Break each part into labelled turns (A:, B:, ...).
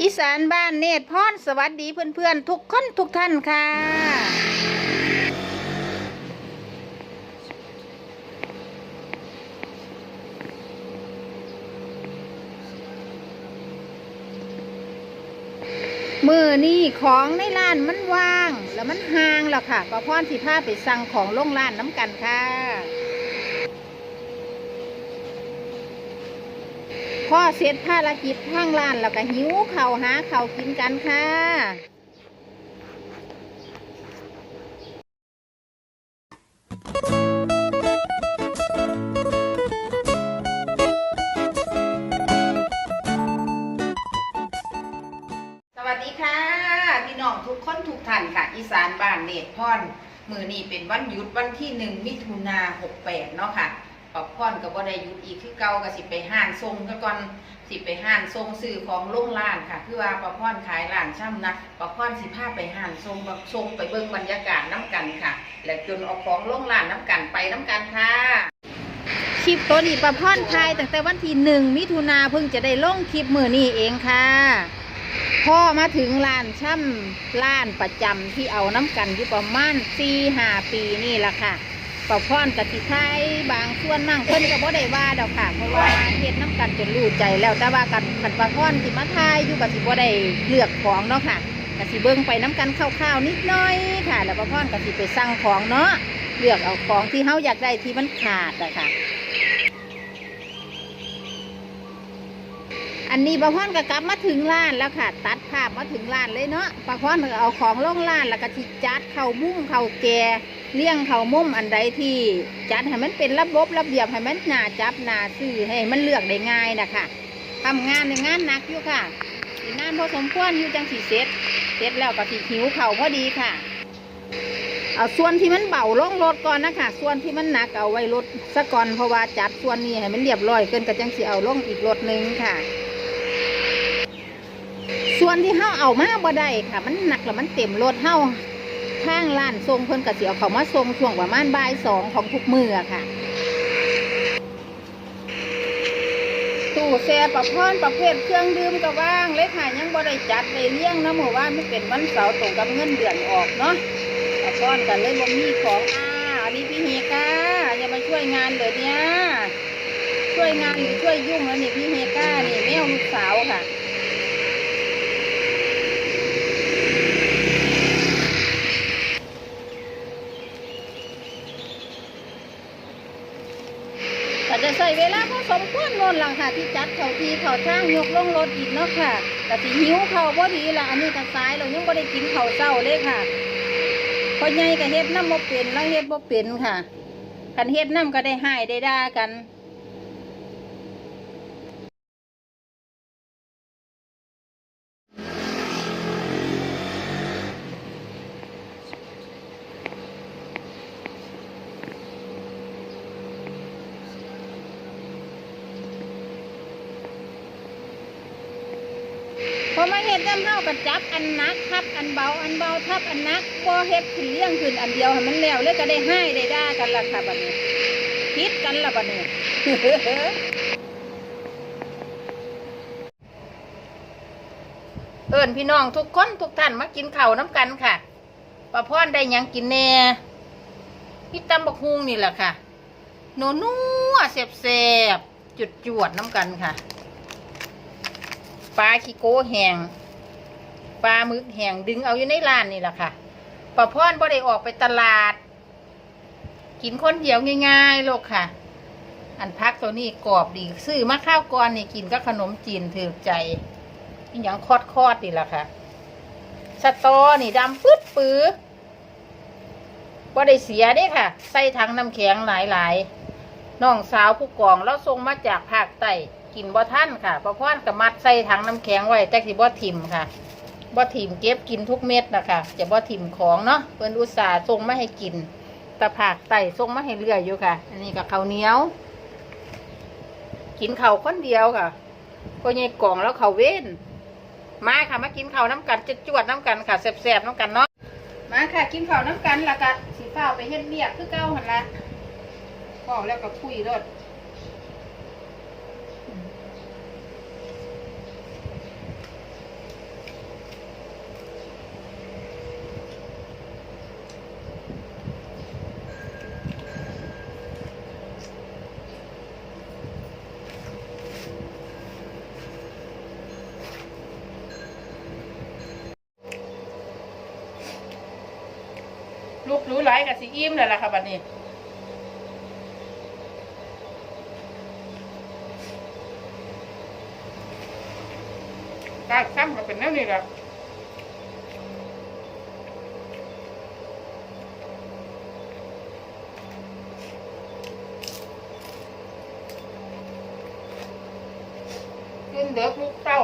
A: อีสานบ้านเนตรพรสวัสดีเพื่อนๆ ทุกคนทุกท่านค่ะ มือนี่ของในร้านมันว่าง แล้วมันห่างแล้วค่ะก็พ่อนสิพาไปสั่งของลงร้านน้ำกันค่ะ พ่อเสร็จภารกิจทางร้านแล้วก็หิวเข่าหาเข่ากินกันค่ะสวัสดีค่ะพี่น้องทุกคนทุกท่านค่ะ อีสานบ้านเนตรพรมือนี้เป็นวันหยุดวันที่หนึ่งมิถุนาหกแปดเนาะค่ะ ปอบพรกับว่าได้หยุดอีกคือเก่าก็สิไปห้านทรงก็ก่อนสิไปห้านทรงซื้อของโรงร้านค่ะ คือว่าปอบพรขายร้านช่ำนะปอบพรสิพาไปห้านทรงบักทรงไปเบิ่งบรรยากาศน้ำกันค่ะ และจนเอาของโรงร้านน้ำกันไปน้ำกันค่ะคลิปตัวนี้ปอบพรทายตั้งแต่วันที่หนึ่งมิถุนาเพิ่งจะได้ลงคลิปมือนี้เองค่ะ พ่อมาถึงร้านช่ำร้านประจำที่เอาน้ำกันอยู่ประมาณสี่ห้าปีนี่แหละค่ะ ปะพรกติไทยบางส่วนมั่งเพิ่นก็บ่ได้ว่าดอกค่ะเพราะว่าเฮ็ดน้ำกันจนรู้ใจแล้วแต่ว่ากันขันปะพรที่มาทายอยู่ก็สิบ่ได้เลือกของเนาะค่ะก็สิเบิ่งไปน้ำกันคร่าวๆนิดน่อยค่ะ แล้วปะพรก็สิไปสั่งของเนาะเลือกเอาของที่เฮาอยากได้ที่มันขาดอะค่ะ อันนี้ปะพอนก็กลับมาถึงร้านแล้วค่ะ ตัดภาพมาถึงร้านเลยเนาะปะพอนก็เอาของลงร้านแล้วก็ทิจัดเข่ามุ้มเข่าแก่ เลี้ยงเข่ามุ้มอันใดที่จัดให้มันเป็นระบบระเบียบให้มันหนาจับหนาซื้อให้มันเลือกได้ง่ายนะคะทำงานในงานหนักอยู่ค่ะสิงานพอสมควรอยู่จังสีเสร็จเสร็จแล้วก็สิหิวเข่าพอดีค่ะเอาส่วนที่มันเบาลงรถก่อนนะคะ ส่วนที่มันหนักเอาไว้รถซะก่อนเพราะว่าจัดส่วนนี้ให้มันเรียบร้อยเกินก็จังสิเอาลงอีกรถหนึ่งค่ะ ส่วนที่เฮาเอามาบ่ได้ค่ะ มันหนักแล้วมันเต็มรถเฮา ทางร้านทรงเพิ่นก็สิเอาเขามาส่งช่วงประมาณบ่ายสองของทุกมือค่ะ ตู้แช่ประพรประเภทเครื่องดื่มก็ว่างเลยค่ะยังบ่ได้จัดได้เลี้ยงนะเมื่อวานมันเป็นวันเสาร์ตรงกับเงินเดือนออกเนาะประพรกันเลยบ่มีของอ่าอันนี้พี่เฮกาอย่ามาช่วยงานเลยเนี่ยช่วยงานหรือช่วยยุ่งแล้วนี่พี่เฮกานี่แมวลูกสาวค่ะ จะใส่เวลาพอสมควรโนนหลังค่ะ ที่จัดเขาทีเขาทางยกลงรถอีกเนาะค่ะแต่สิหิวเขาพอดีละอันนี้ก็สายเรายังบ่ได้กินเขาเจ้าเลยค่ะพอใหญ่ก็เฮ็ดน้ำบ่เป็นแล้วเฮ็ดบ่เป็นค่ะคันเฮ็ดน้ำก็ได้ให้ได้ด่ากัน มาเฮ็ดน้ำเฮาก็จับอันนักทับอันเบาอันเบาทับอันนักบ่เฮ็ดขึ้นเลี้ยงขึ้นอันเดียวให้มันแล้วเลยก็ได้ให้ได้ด่ากันละค่ะบัดนี้คิดกันละบัดนี้เอิ้นพี่น้องทุกคนทุกท่านมากินข้าวน้ำกันค่ะป้าพรได้ยังกินแน่พี่ตำบักฮุงนี่แหละค่ะหนูนัวๆแซ่บๆจุดจวดน้ำกันค่ะ ปลาขี้โก้แหงปลาหมึกแหงดึงเอาอยู่ในร้านนี่แหละค่ะป้าพรบ่ได้ออกไปตลาด กินคนเดียวง่ายๆโลกค่ะ อันพักตัวนี้กรอบดีซื้อมาข้าวก่อนนี่กินก็ขนมจีนถือใจอย่างคอดคอดๆนี่แหละค่ะสตอนี่ดำปึ๊ดปื้อบ่ได้เสียเด้ค่ะ ใส่ถังน้ำแข็งหลายๆน้องสาวผู้กองแล้วส่งมาจากภาคใต้ กินบ่ท่านค่ะประพรกับมัดใส่ถังน้ำแข็งไว้แต่สิบ่ถิ่มค่ะบ่ถิ่มเก็บกินทุกเม็ดนะคะจะบ่ถิ่มของเนาะเพิ่อนอุตส่าห์ส่งไมาให้กินแต่ภาคใต้ส่งไมาให้เรื่อยอยู่ค่ะ อันนี้กับข้าวเหนียว กินข้าวคนเดียวค่ะก็ยังกล่องแล้วข้าวเว้นมาค่ะมากินข้าวน้ำกันจะจวดน้ำกันค่ะแซ่บๆน้ำกันเนาะมาค่ะกินข้าวน้ำกันและก็สีฟ้าไปเฮ็ดเรียกคือเก้าหันละพอแล้วก็คุยรถ ลูกรู้หลายกับสีอิ่มเลยล่ะค่ะบัดนี้กาซ้ำก็เป็นแนวนี้แหละกินเด็กลูกเต้า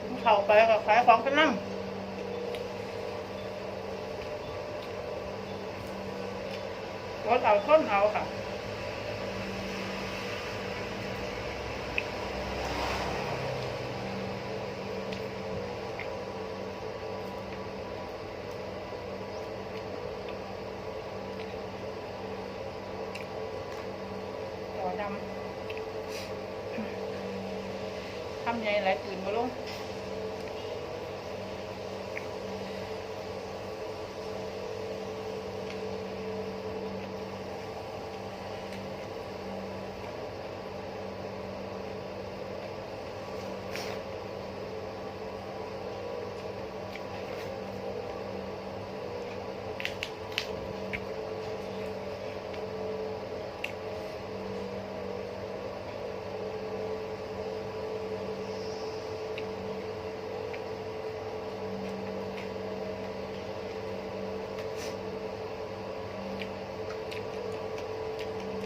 A: กินเข้าไปก็ขายของกันนั่ง รถเอาต้นเอาค่ะหัวดำทำใหญ่หลายตื่นมาลง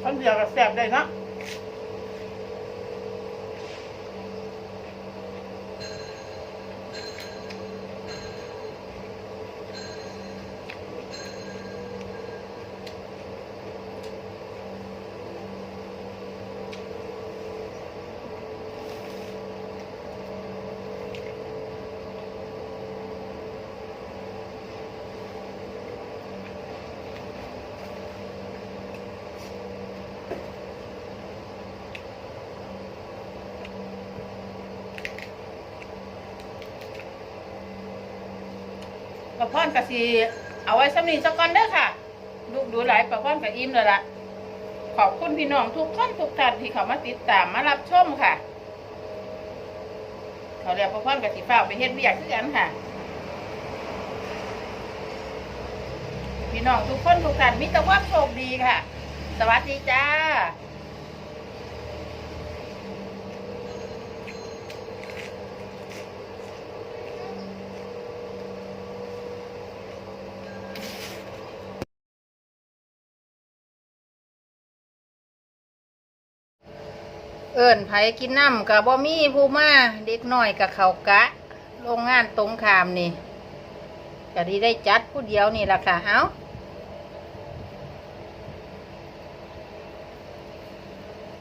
A: ท่านเดียวก็แสบได้นะ ประพอนกะสีเอาไว้สำนีสักก่อนเด้อค่ะลูกดูหลายประพอนกับอิ่มเลยละขอบคุณพี่น้องทุกคนทุกท่านที่เขามาติดตามมารับชมค่ะ เขาเรียกประพอนกับสีฟ้าไปเฮ็ดเบียกคือกันค่ะ พี่น้องทุกคนทุกท่านมีแต่ความโชคดีค่ะ สวัสดีจ้า เอิญไผกินน้ำกับบ่มีผู้มาเด็กน้อยกับเขากะ โรงงานตรงขามนี่ก็ดีได้จัดผู้เดียวนี่ล่ะค่ะ เอ้า